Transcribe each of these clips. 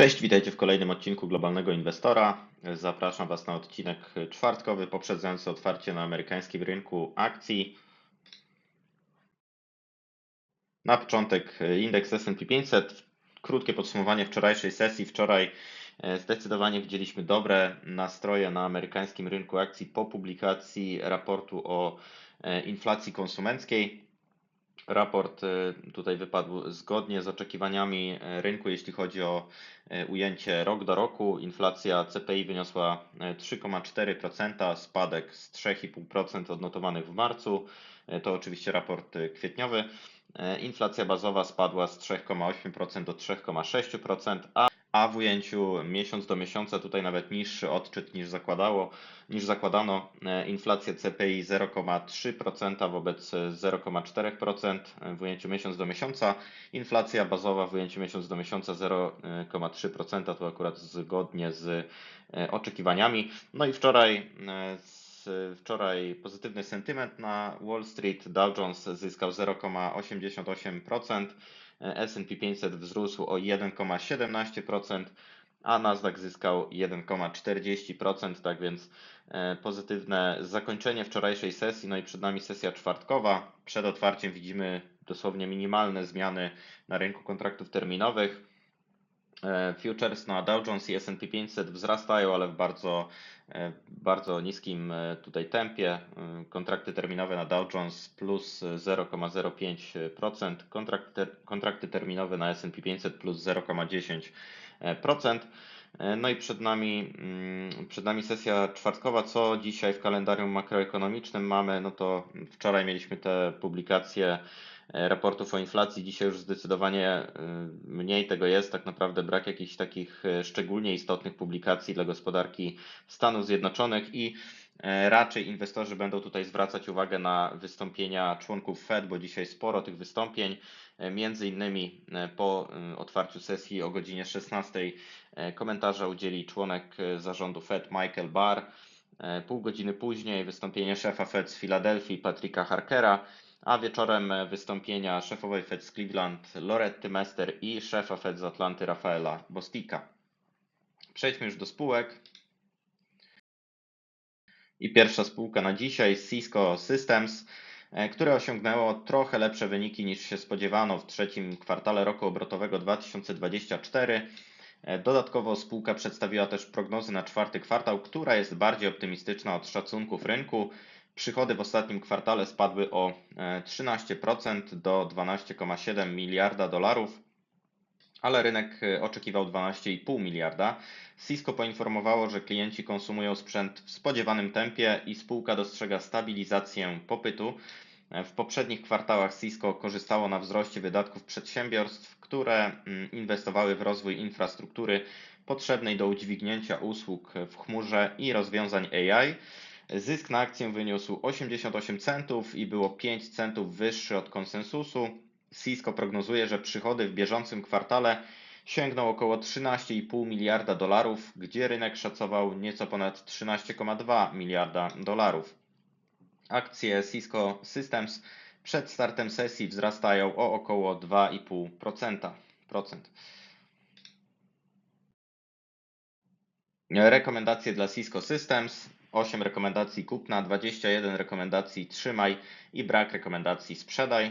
Cześć, witajcie w kolejnym odcinku Globalnego Inwestora. Zapraszam Was na odcinek czwartkowy poprzedzający otwarcie na amerykańskim rynku akcji. Na początek indeks S&P 500. Krótkie podsumowanie wczorajszej sesji. Wczoraj e, zdecydowanie widzieliśmy dobre nastroje na amerykańskim rynku akcji po publikacji raportu o e, inflacji konsumenckiej. Raport y, tutaj wypadł zgodnie z oczekiwaniami y, rynku, jeśli chodzi o y, ujęcie rok do roku. Inflacja CPI wyniosła 3,4%, spadek z 3,5% odnotowanych w marcu. To oczywiście raport kwietniowy. Inflacja bazowa spadła z 3,8% do 3,6%, a a w ujęciu miesiąc do miesiąca tutaj nawet niższy odczyt niż zakładało, niż zakładano. Inflacja CPI 0,3% wobec 0,4% w ujęciu miesiąc do miesiąca. Inflacja bazowa w ujęciu miesiąc do miesiąca 0,3% to akurat zgodnie z e, oczekiwaniami. No i wczoraj e, wczoraj pozytywny sentyment na Wall Street. Dow Jones zyskał 0,88%. S&P 500 wzrósł o 1,17%, a Nasdaq zyskał 1,40%, tak więc e, pozytywne zakończenie wczorajszej sesji, no i przed nami sesja czwartkowa. Przed otwarciem widzimy dosłownie minimalne zmiany na rynku kontraktów terminowych. E, futures na Dow Jones i S&P 500 wzrastają, ale w bardzo, e, bardzo niskim e, tutaj tempie. Kontrakty terminowe na Dow Jones plus 0,05%, kontrakty, kontrakty terminowe na S&P 500 plus 0,10%. No i przed nami, mm, przed nami sesja czwartkowa. Co dzisiaj w kalendarium makroekonomicznym mamy? No to wczoraj mieliśmy te publikacje raportów o inflacji. Dzisiaj już zdecydowanie e, mniej tego jest. Tak naprawdę brak jakichś takich e, szczególnie istotnych publikacji dla gospodarki Stanów Zjednoczonych i raczej inwestorzy będą tutaj zwracać uwagę na wystąpienia członków Fed, bo dzisiaj sporo tych wystąpień. Między innymi po otwarciu sesji o godzinie 16 komentarza udzieli członek zarządu Fed Michael Barr. Pół godziny później wystąpienie szefa Fed z Filadelfii Patricka Harkera a wieczorem wystąpienia szefowej Fed z Cleveland Loretty Mester i szefa Fed z Atlanty Rafaela Bostika. Przejdźmy już do spółek. I pierwsza spółka na dzisiaj Cisco Systems, e, które osiągnęło trochę lepsze wyniki niż się spodziewano w trzecim kwartale roku obrotowego 2024. E, dodatkowo spółka przedstawiła też prognozy na czwarty kwartał, która jest bardziej optymistyczna od szacunków rynku. Przychody w ostatnim kwartale spadły o 13% e, do 12,7 miliarda dolarów, ale rynek e, oczekiwał 12,5 miliarda. Cisco poinformowało, że klienci konsumują sprzęt w spodziewanym tempie i spółka dostrzega stabilizację popytu. E, w poprzednich kwartałach Cisco korzystało na wzroście wydatków przedsiębiorstw, które mm, inwestowały w rozwój infrastruktury potrzebnej do udźwignięcia usług w chmurze i rozwiązań AI. Zysk na akcję wyniósł 88 centów i było 5 centów wyższy od konsensusu. Cisco prognozuje, że przychody w bieżącym kwartale sięgną około 13,5 miliarda dolarów, gdzie rynek szacował nieco ponad 13,2 miliarda dolarów. Akcje Cisco Systems przed startem sesji wzrastają o około 2,5%. Rekomendacje dla Cisco Systems. 8 rekomendacji kupna, 21 rekomendacji trzymaj i brak rekomendacji sprzedaj.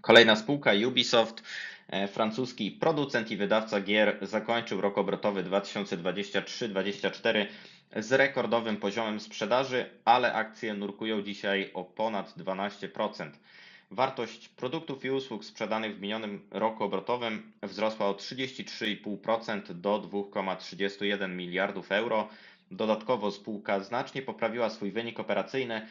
Kolejna spółka Ubisoft, e, francuski producent i wydawca gier, zakończył rok obrotowy 2023-2024 z rekordowym poziomem sprzedaży, ale akcje nurkują dzisiaj o ponad 12%. Wartość produktów i usług sprzedanych w minionym roku obrotowym wzrosła o 33,5% do 2,31 miliardów euro. Dodatkowo spółka znacznie poprawiła swój wynik operacyjny,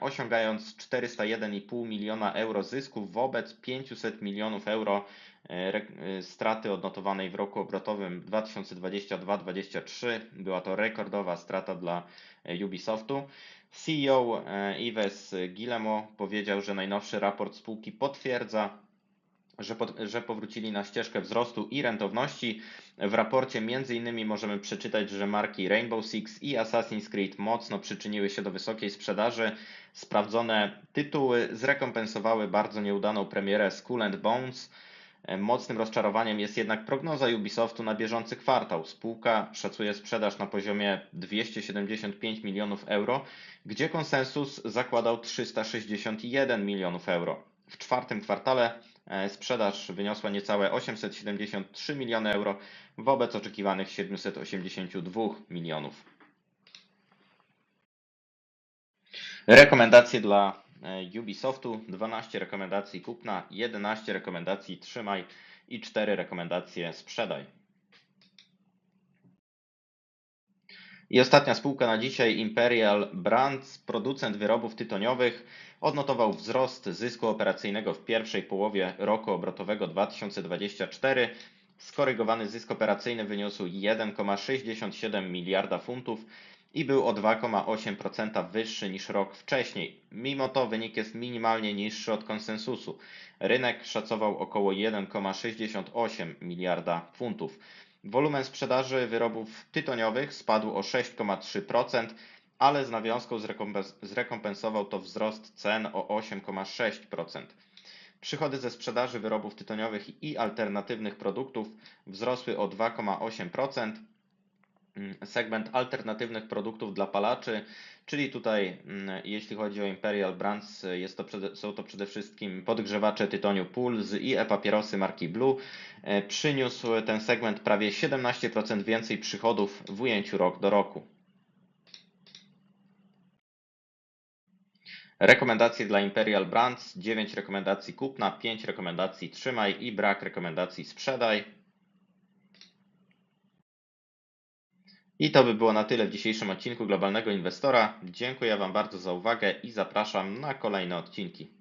osiągając 401,5 miliona euro zysków wobec 500 milionów euro e, e, straty odnotowanej w roku obrotowym 2022-2023. Była to rekordowa strata dla Ubisoftu. CEO Yves Guillemot powiedział, że najnowszy raport spółki potwierdza, że, pod, że powrócili na ścieżkę wzrostu i rentowności. W raporcie innymi możemy przeczytać, że marki Rainbow Six i Assassin's Creed mocno przyczyniły się do wysokiej sprzedaży. Sprawdzone tytuły zrekompensowały bardzo nieudaną premierę Skull and Bones. Mocnym rozczarowaniem jest jednak prognoza Ubisoftu na bieżący kwartał. Spółka szacuje sprzedaż na poziomie 275 milionów euro, gdzie konsensus zakładał 361 milionów euro. W czwartym kwartale sprzedaż wyniosła niecałe 873 miliony euro wobec oczekiwanych 782 milionów. Rekomendacje dla e, Ubisoftu: 12 rekomendacji kupna, 11 rekomendacji trzymaj i 4 rekomendacje sprzedaj. I ostatnia spółka na dzisiaj, Imperial Brands, producent wyrobów tytoniowych, odnotował wzrost zysku operacyjnego w pierwszej połowie roku obrotowego 2024. Skorygowany zysk operacyjny wyniósł 1,67 miliarda funtów i był o 2,8% wyższy niż rok wcześniej. Mimo to wynik jest minimalnie niższy od konsensusu. Rynek szacował około 1,68 miliarda funtów. Wolumen sprzedaży wyrobów tytoniowych spadł o 6,3%, ale z nawiązką zrekompens- zrekompensował to wzrost cen o 8,6%. Przychody ze sprzedaży wyrobów tytoniowych i alternatywnych produktów wzrosły o 2,8%. Mm, Segment alternatywnych produktów dla palaczy, czyli tutaj, mm, jeśli chodzi o Imperial Brands, jest to są to przede wszystkim podgrzewacze tytoniu Pulse i e-papierosy marki Blue. E, Przyniósł ten segment prawie 17% więcej przychodów w ujęciu rok do roku. Rekomendacje dla Imperial Brands: 9 rekomendacji kupna, 5 rekomendacji trzymaj i brak rekomendacji sprzedaj. I to by było na tyle w dzisiejszym odcinku Globalnego Inwestora. Dziękuję Wam bardzo za uwagę i zapraszam na kolejne odcinki.